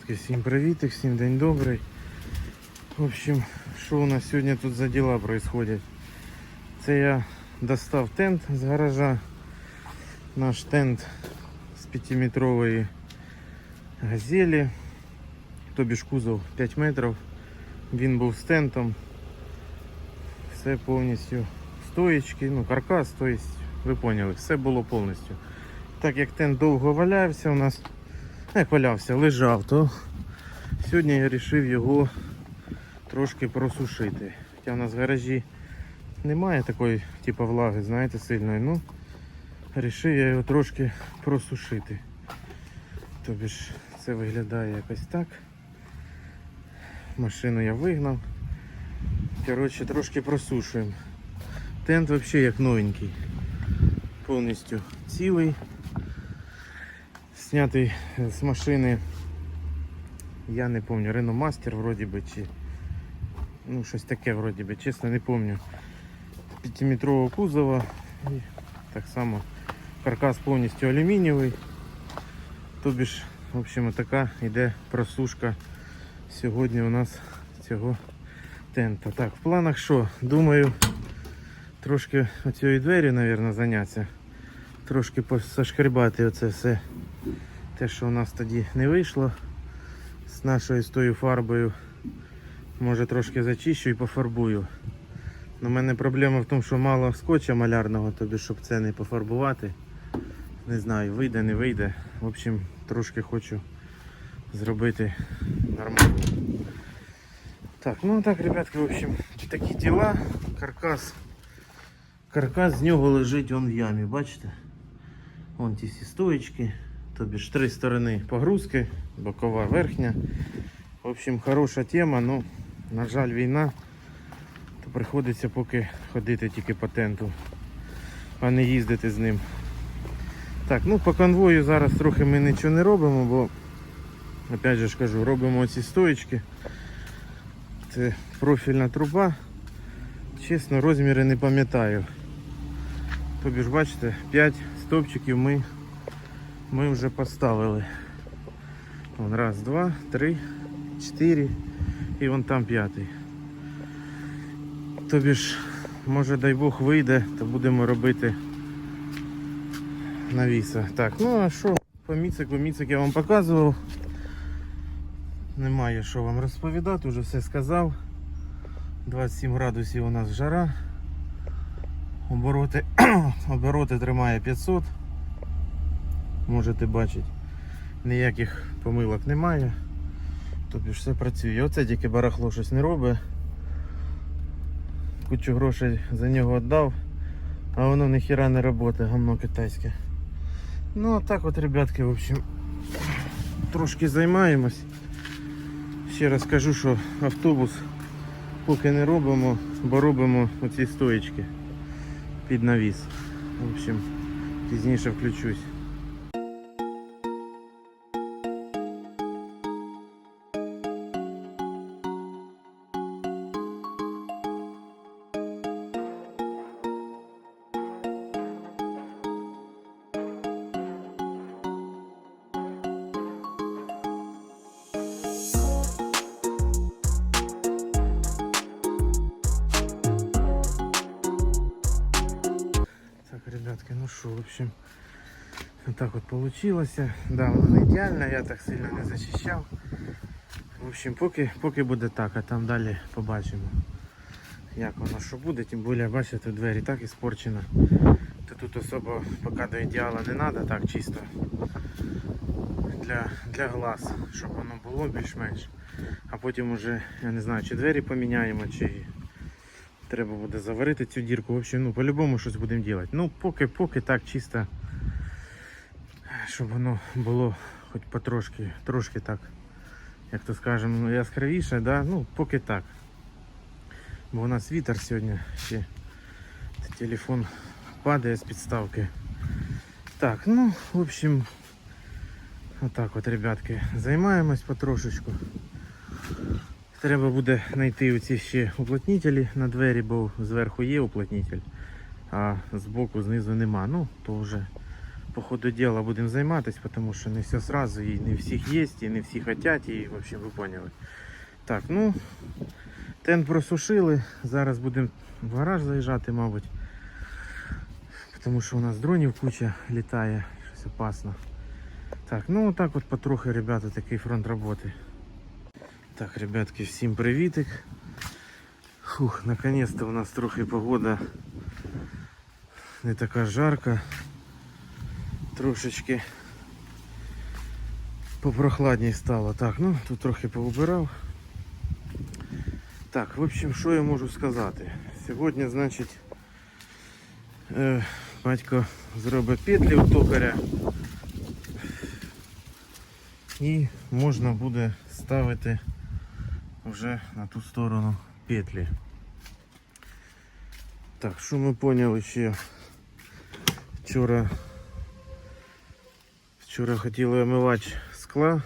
ребятки, всім привіт, всім день добрий. В общем, що у нас сьогодні тут за діла происходять? Це я достав тент з гаража. Наш тент з 5-метрової газелі. Тобі ж кузов 5 метрів. Він був з тентом. Все повністю стоїчки, ну каркас, то есть, ви поняли, все було повністю. Так як тент довго валявся у нас, як валявся, лежав, то сьогодні я вирішив його трошки просушити. Хоча в нас в гаражі немає такої типу влаги, знаєте, сильної. Ну, вирішив я його трошки просушити. Тобі ж це виглядає якось так. Машину я вигнав. Коротше, трошки просушуємо. Тент взагалі як новенький. Повністю цілий. Снятий з машини. Я не пам'ятаю, Master вроді би чи. Ну, щось таке вроді би, чесно не пам'ятаю. 5-метрового кузова. І так само каркас повністю алюмінієвий. Тобі ж, в общем, така йде просушка сьогодні у нас цього тента. Так, в планах що? Думаю, трошки оцієї двері, мабуть, зайнятися. Трошки посашкрібати оце все. Те, що у нас тоді не вийшло з нашою з тою фарбою. Може трошки зачищу і пофарбую. У мене проблема в тому, що мало скотча малярного, тобі щоб це не пофарбувати. Не знаю, вийде, не вийде. В общем, трошки хочу зробити нормально. Так, ну так, ребятки, в общем, такі діла. Каркас. Каркас з нього лежить он в ямі, бачите? Вон ті всі стоечки. Тобі ж три сторони погрузки, бокова, верхня. В общем, хороша тема, ну, на жаль, війна, то приходиться поки ходити тільки по тенту, а не їздити з ним. Так, ну по конвою зараз трохи ми нічого не робимо, бо опять же ж кажу, робимо оці стоечки. Це профільна труба. Чесно, розміри не пам'ятаю. Тобі ж бачите, 5 стовпчиків ми, ми вже поставили. Вон раз, два, три, чотири і вон там п'ятий. Тобі ж, може дай Бог вийде, то будемо робити навіса. Так, ну а що, по міцику, міцик я вам показував. Немає що вам розповідати, вже все сказав. 27 градусів у нас жара. Обороти, обороти тримає 500. Можете бачити, ніяких помилок немає. Тобі ж все працює. Оце тільки барахло щось не робить. Кучу грошей за нього віддав, а воно ніхіра не працює, гамно китайське. Ну а так от, ребятки, в общем, трошки займаємось. Ще раз кажу, що автобус поки не робимо, бо робимо оці стоїчки під навіс. В общем, пізніше включусь. Ребятки, ну що, в общем, так от получилося. Да, воно не ідеально, я так сильно не зачищав. В общем, поки, поки буде так, а там далі побачимо. Як воно що буде, тим більше, бачите, двері так іспорчено. То тут особо поки до ідеала не треба, так чисто для, для глаз, щоб воно було більш-менш. А потім уже, я не знаю, чи двері поміняємо, чи Треба буде заварити цю дірку. В общем, ну, по-любому щось будемо робити. Ну, поки, поки так чисто, щоб воно було хоч потрошки, трошки так, як то скажемо, ну, яскравіше, да? ну, поки так. Бо у нас вітер сьогодні ще телефон падає з підставки. Так, ну, в общем, отак от, ребятки, займаємось потрошечку. Треба буде знайти оці ще уплотнителі на двері, бо зверху є уплотнитель, а збоку знизу нема. Ну, то вже по ходу діла будемо займатися, тому що не все сразу, і не всіх є, і не всі хочуть, і в общем, ви поняли. Так, ну, тент просушили. Зараз будемо в гараж заїжджати, мабуть. Тому що у нас дронів куча літає, щось опасно. Так, ну так от потрохи, ребята, такий фронт роботи. Так, ребятки, всім привітик. Фух, наконец-то у нас трохи погода не така жарка. Трошечки попрохладніше стало. Так, ну тут трохи поубирав. Так, в общем, що я можу сказати? Сьогодні, значить, е, батько зробить петлі у токаря. І можна буде ставити вже на ту сторону петлі. Так, що ми поняли ще? Вчора вчора хотіли омивач скла,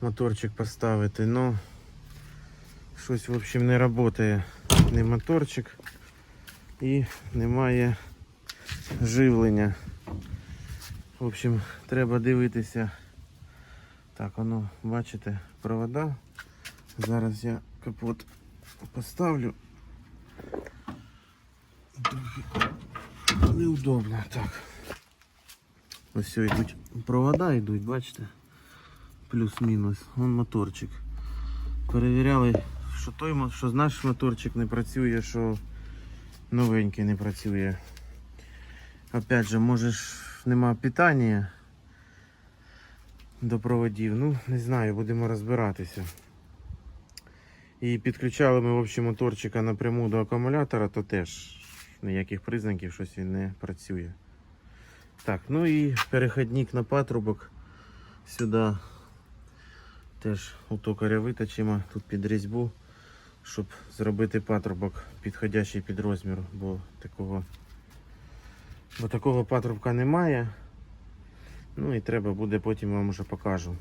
моторчик поставити, но щось в общем не працює не моторчик і немає живлення. В общем, треба дивитися. Так, воно, бачите, провода. Зараз я капот поставлю. Неудобно. Так. Ось все, йдуть провода йдуть, бачите? Плюс-мінус. Вон моторчик. Перевіряли, що той що наш моторчик не працює, що новенький не працює. Опять же, може ж нема питання до проводів. Ну, не знаю, будемо розбиратися. І підключали ми в общем, моторчика напряму до акумулятора, то теж ніяких признаків щось він не працює. Так, ну і перехідник на патрубок сюди теж у токаря виточимо тут під різьбу, щоб зробити патрубок підходящий під розмір, бо такого, бо такого патрубка немає. Ну і треба буде, потім вам уже покажу,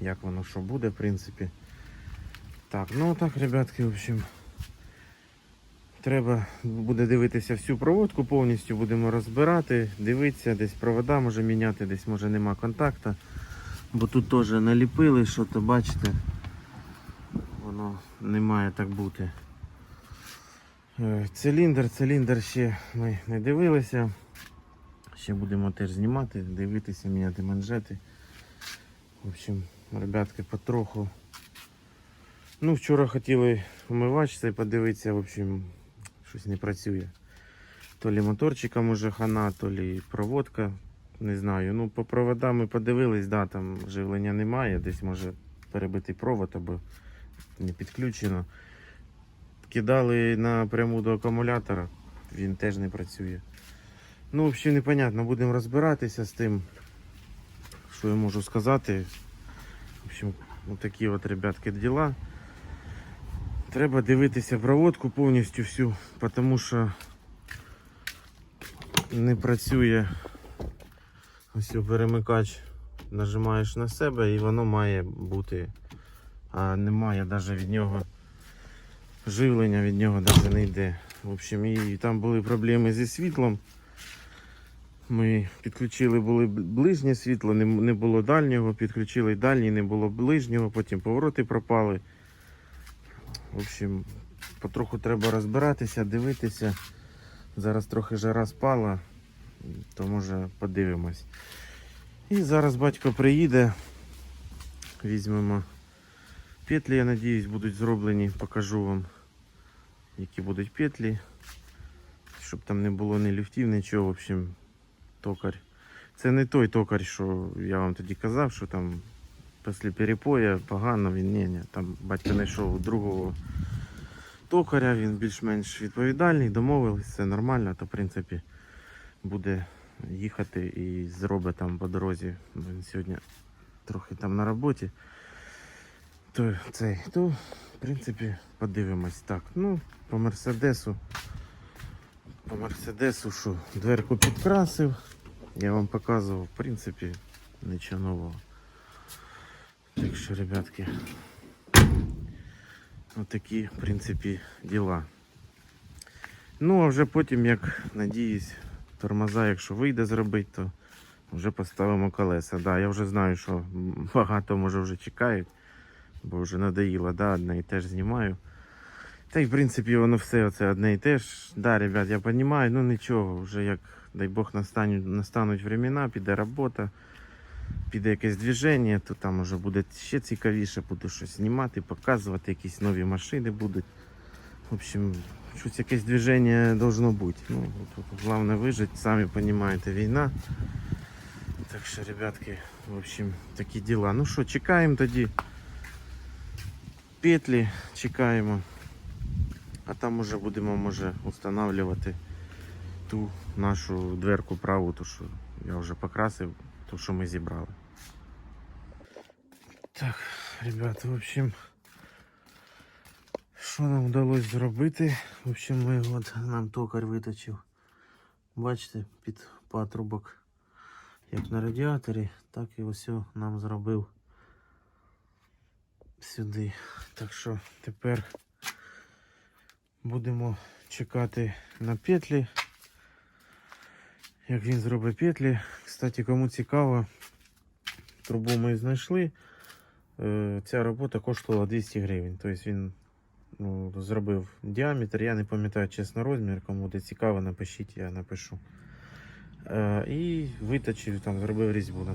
як воно що буде, в принципі. Так, ну так, ребятки, в общем, треба буде дивитися всю проводку повністю, будемо розбирати, дивитися, десь провода може міняти, десь може нема контакта. Бо тут теж наліпили, що то бачите, воно не має так бути. Е, Циліндр, циліндр ще ми не дивилися. Ще будемо теж знімати, дивитися, міняти манжети. В общем, ребятки, потроху. Ну, вчора хотіли вмивач цей подивитися, в общем, щось не працює. То лі моторчиком уже хана, то лі проводка. Не знаю. Ну, по проводам ми подивились, да, там живлення немає, десь може перебитий провод або не підключено. Кидали напряму до акумулятора, він теж не працює. Ну, взагалі непонятно, будемо розбиратися з тим, що я можу сказати. В общем, такі от, ребятки, діла. Треба дивитися проводку повністю всю, тому що не працює ось перемикач. Нажимаєш на себе і воно має бути, а немає навіть від нього живлення, від нього навіть не йде. В общем, і там були проблеми зі світлом. Ми підключили були ближнє світло, не, було дальнього, підключили дальнє, не було ближнього, потім повороти пропали. В общем, потроху треба розбиратися, дивитися. Зараз трохи жара спала, то може подивимось. І зараз батько приїде. Візьмемо петлі, я надіюсь, будуть зроблені. Покажу вам, які будуть петлі. Щоб там не було ні люфтів, нічого. В общем, токар. Це не той токар, що я вам тоді казав, що там після перепоя погано він ні, ні. Там батько знайшов другого токаря, він більш-менш відповідальний, домовились, все нормально, то в принципі буде їхати і зробить там по дорозі. Він сьогодні трохи там на роботі. То цей, то в принципі подивимось. Так, ну, по Мерседесу. По Мерседесу, що дверку підкрасив. Я вам показував, в принципі, нічого нового. Так що, ребятки, отакі, в принципі, діла. Ну, а вже потім, як надіюсь, Тормоза, якщо вийде зробити, то вже поставимо колеса. Да, я вже знаю, що багато може вже чекають, бо вже надоїло, да, одне і те ж знімаю. Та й в принципі воно все оце одне і те ж. Да, ребят, я розумію, ну нічого, вже як дай Бог настануть, настануть времена, піде робота, піде якесь движення, то там вже буде ще цікавіше, буду щось знімати, показувати, якісь нові машини будуть. В общем, щось якесь движення должно бути. Ну, тут головне вижити, самі розумієте, війна. Так що, ребятки, в общем, такі діла. Ну що, чекаємо тоді. Петлі чекаємо. А там уже будемо може встановлювати ту нашу дверку праву, ту, що я вже покрасив, ту, що ми зібрали. Так, ребята, в общем, що нам вдалося зробити? В общем, ми от нам токар виточив. Бачите, під патрубок, як на радіаторі, так і ось нам зробив сюди. Так що тепер будемо чекати на петлі. Як він зробить петлі. Кстати, кому цікаво, трубу ми знайшли. Е, Ця робота коштувала 200 гривень. Тобто він ну, зробив діаметр. Я не пам'ятаю чесно розмір. Кому буде цікаво, напишіть, я напишу. Е, І виточив, там, зробив різьбу.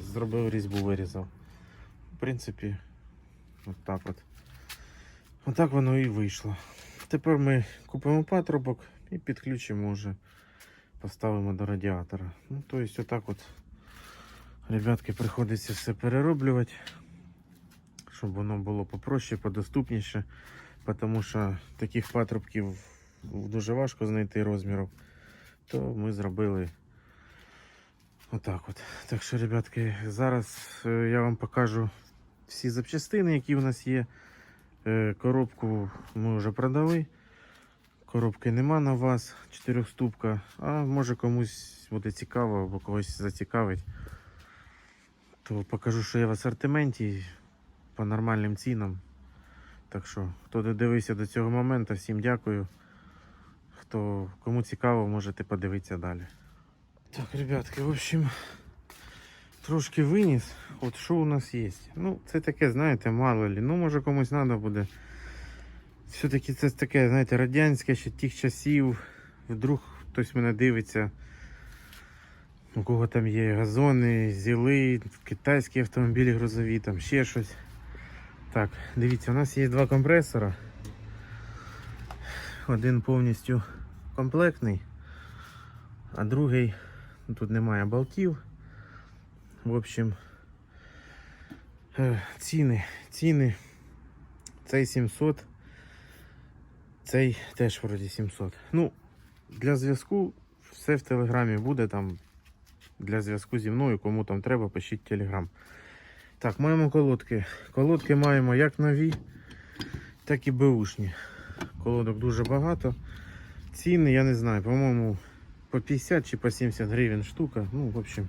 Зробив різьбу, вирізав. В принципі, от так от. Отак воно і вийшло. Тепер ми купимо патрубок і підключимо вже, поставимо до радіатора. Ну, тобто, отак от, ребятки, приходиться все перероблювати, щоб воно було попроще, подоступніше, тому що таких патрубків дуже важко знайти розмірів, то ми зробили отак от. Так що, ребятки, зараз е, я вам покажу всі запчастини, які у нас є. Е, Коробку ми вже продали. Коробки нема на вас, чотирьохступка. А може комусь буде цікаво або когось зацікавить. То покажу, що є в асортименті по нормальним цінам. Так що, хто додивився до цього моменту, всім дякую. Хто кому цікаво, можете подивитися далі. Так, ребятки, в общем, трошки виніс. От що у нас є. Ну, це таке, знаєте, мало лі. Ну, може комусь треба буде. Все-таки це таке, знаєте, радянське ще тих часів. Вдруг хтось мене дивиться. У кого там є газони, зіли, китайські автомобілі грузові, там ще щось. Так, дивіться, у нас є два компресора. Один повністю комплектний, а другий ну, тут немає болтів. В общем, е, ціни, ціни. Цей 700, цей теж вроді 700. Ну, для зв'язку все в телеграмі буде там. Для зв'язку зі мною, кому там треба, пишіть телеграм. Так, маємо колодки. Колодки маємо як нові, так і беушні. Колодок дуже багато. Ціни, я не знаю, по-моєму, по 50 чи по 70 гривень штука. Ну, в общем.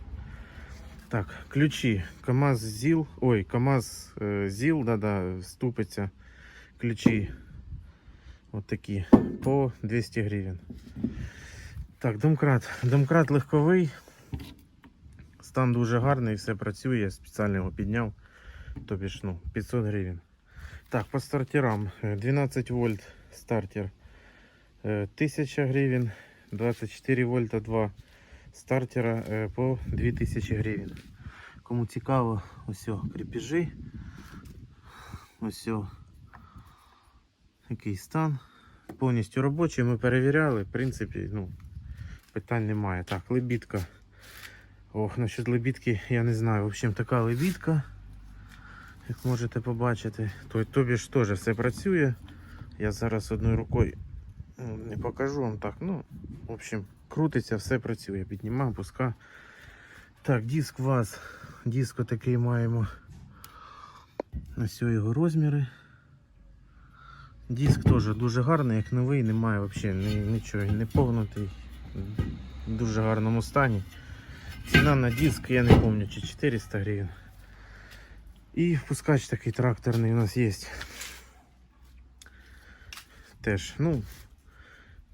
Так, ключі. КАМАЗ ЗІЛ. Ой, КАМАЗ е, ЗІЛ, да-да, ступиться. Ключі. От такі. По 200 гривень. Так, домкрат. Домкрат легковий. Стан дуже гарний, все працює, я спеціально його підняв. Тобі ж, ну, 500 гривень. Так, по стартерам. Е, 12 вольт стартер. е, 1000 гривень. 24 вольта 2 стартера е, по 2000 гривень. Кому цікаво, ось о, кріпежі. Ось який стан. Повністю робочий, ми перевіряли, в принципі, ну, питань немає. Так, лебідка. Ох, насчет лебідки я не знаю. В общем, така лебідка, як можете побачити. То, тобі ж теж все працює. Я зараз одною рукою ну, не покажу вам так. Ну, в общем, крутиться, все працює. Піднімаю, пуска. Так, диск ВАЗ. Диск отакий маємо. Ось його розміри. Диск теж дуже гарний, як новий, немає взагалі ні, нічого, не погнутий. В дуже гарному стані. Ціна на диск, я не пам'ятаю, чи 400 гривень. І впускач такий тракторний у нас є. Теж, ну,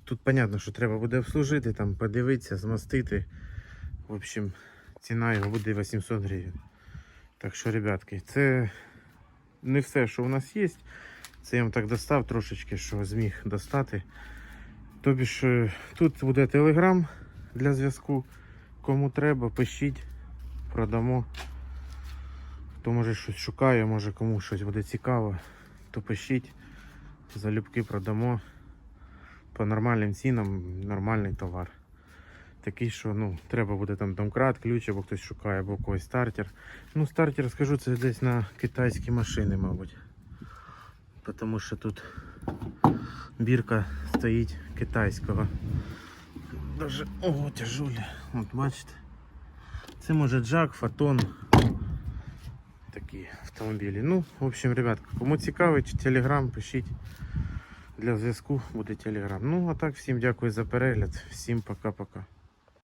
тут понятно, що треба буде обслужити, там подивитися, змастити. В общем, ціна його буде 800 гривень. Так що, ребятки, це не все, що у нас є. Це я вам так достав трошечки, що зміг достати. Тобі ж е, тут буде телеграм для зв'язку. Кому треба, пишіть, продамо. Хто може щось шукає, може кому щось буде цікаво, то пишіть. Залюбки продамо по нормальним цінам нормальний товар. Такий, що ну, треба буде там домкрат, ключ, або хтось шукає, або когось стартер. Ну, стартер, скажу, це десь на китайські машини, мабуть. Тому що тут бірка стоїть китайського. Даже, ого, тяжулі. От бачите. Це може джак, фотон. Такі автомобілі. Ну, в общем, ребятка, кому цікавить, телеграм, пишіть. Для зв'язку буде телеграм. Ну, а так, всім дякую за перегляд. Всім пока-пока.